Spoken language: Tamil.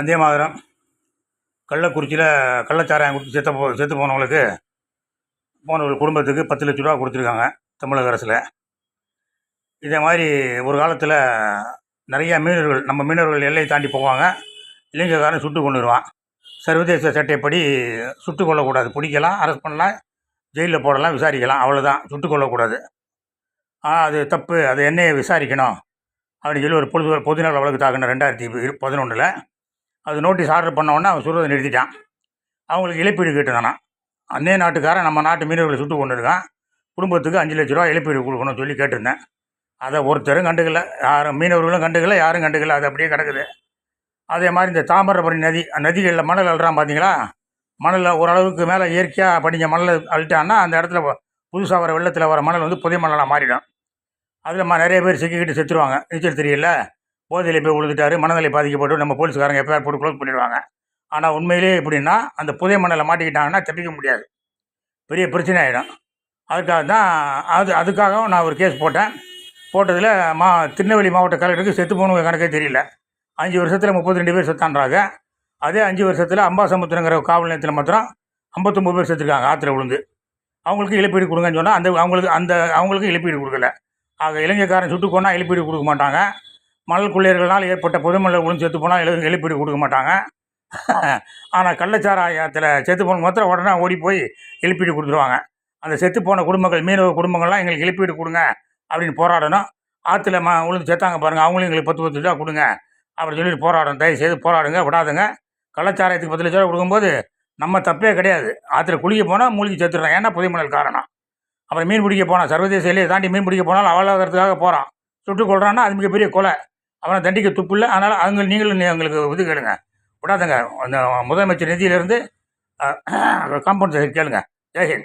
வந்தே மாதிரம். கள்ளக்குறிச்சியில் கள்ளச்சாராயம் கொடுத்து செத்த போ செத்து போனவங்களுக்கு போனவர்கள் குடும்பத்துக்கு பத்து லட்ச ரூபா கொடுத்துருக்காங்க தமிழக அரசில். இதே மாதிரி ஒரு காலத்தில் நிறையா மீனவர்கள் நம்ம மீனவர்கள் எல்லையை தாண்டி போவாங்க. இலங்கைக்காரன் சுட்டு கொண்டுருவான் சர்வதேச சட்டைப்படி சுட்டு கொள்ளக்கூடாது பிடிக்கலாம் அரெஸ்ட் பண்ணலாம் ஜெயிலில் போடலாம் விசாரிக்கலாம். அவ்வளோதான் சுட்டு கொள்ளக்கூடாது ஆனால் அது தப்பு. அது என்னையை விசாரிக்கணும் அப்படின்னு சொல்லி ஒரு பொது பொதுநல வழக்கு தாக்கின ரெண்டாயிரத்தி பதினொன்றில் அது நோட்டீஸ் ஆர்டர் பண்ண அவன் சுடுறதை நிறுத்திட்டான். அவங்களுக்கு இழப்பீடு கேட்டுதானா அன்னே நாட்டுக்காரன் நம்ம நாட்டு மீனவர்களை சுட்டு கொண்டு இருக்கான் குடும்பத்துக்கு அஞ்சு லட்ச ரூபா இழப்பீடு கொடுக்கணும்னு சொல்லி கேட்டிருந்தேன். அதை ஒருத்தரும் கண்டுக்கல யாரும் மீனவர்களும் கண்டுக்கல யாரும் கண்டுக்கல. அது அப்படியே கிடக்குது. அதே மாதிரி இந்த தாமிரபரணி நதி நதிகளில் மணல் அழுறான் பார்த்தீங்களா மணலில் ஓரளவுக்கு மேலே இயற்கையாக படிஞ்ச மணலை அழுட்டான்னா அந்த இடத்துல புதுசாக வர வெள்ளத்தில் வர மணல் வந்து புதிய மணலாக மாறிடும். அதில் நிறைய பேர் சிக்கிக்கிட்டு செத்துருவாங்க. நீச்சல் தெரியல? போதையில் போய் விழுந்துட்டாரு மனநிலை பாதிக்கப்பட்டு நம்ம போலீஸ்காரங்க எஃப்ஐஆர் போட்டு க்ளோஸ் பண்ணிடுவாங்க. ஆனால் உண்மையிலே எப்படின்னா அந்த புதை மணலை மாட்டிக்கிட்டாங்கன்னா தப்பிக்க முடியாது. பெரிய பிரச்சனை ஆகிடும் அதுக்காக தான் அது அதுக்காகவும் நான் ஒரு கேஸ் போட்டேன். போட்டதில் மா திருநெல்வேலி மாவட்ட கலெக்டருக்கு செத்து போனவங்க கணக்கே தெரியல. அஞ்சு வருஷத்தில் முப்பத்தி ரெண்டு பேர் செத்தான்றாங்க. அதே அஞ்சு வருஷத்தில் அம்பாசமுத்திரங்கிற காவல் நிலையத்தில் மாத்திரம் ஐம்பத்தொம்பது பேர் செத்துருக்காங்க ஆற்றுல விழுந்து அவங்களுக்கு இழப்பீடு கொடுங்கன்னு சொன்னால் அந்த அவங்களுக்கு அந்த அவங்களுக்கு இழப்பீடு கொடுக்கல. ஆக இளைஞக்காரன் சுட்டு கொண்டா இழப்பீடு கொடுக்க மாட்டாங்க. மணல் குளியர்களால் ஏற்பட்ட பொதுமல்ல விழுந்து செத்து போனால் இழ இழப்பீடு கொடுக்க மாட்டாங்க. ஆனால் கள்ளச்சாராயத்தில் செத்து போன மாத்திரம் உடனே ஓடி போய் இழப்பீடு கொடுத்துருவாங்க. அந்த செத்து போன குடும்பங்கள் மீனவ குடும்பங்கள்லாம் எங்களுக்கு இழப்பீடு கொடுங்க அப்படின்னு போராடணும். ஆற்றுல ம உளுந்து செத்தாங்க பாருங்கள் அவங்களும் எங்களுக்கு பத்து பத்து ரூபா கொடுங்க அப்படி சொல்லிட்டு போராடணும். தயவு செய்து போராடுங்க விடாதுங்க. கள்ளச்சாராயத்துக்கு பத்து லட்ச ரூபா கொடுக்கும்போது நம்ம தப்பே கிடையாது. ஆற்றுல குளிக்க போனால் மூழ்கி செத்துடுறோம் ஏன்னா புதைமணல் காரணம். அப்புறம் மீன் பிடிக்க போனால் சர்வதேச எல்லையை தாண்டி மீன் பிடிக்க போனாலும் அவ்வளோங்கிறதுக்காக போகிறான் சுட்டு கொள்றான்னா அது மிகப்பெரிய கொலை. அவனை தண்டிக்க துப்பு இல்லை. அதனால் அவங்க நீங்களும் நீ- எங்களுக்கு இது கேளுங்க. விடாதுங்க. அந்த முதலமைச்சர் நிதியிலேருந்து காம்பவுண்ட் கேளுங்க. ஜெய்ஹிந்த்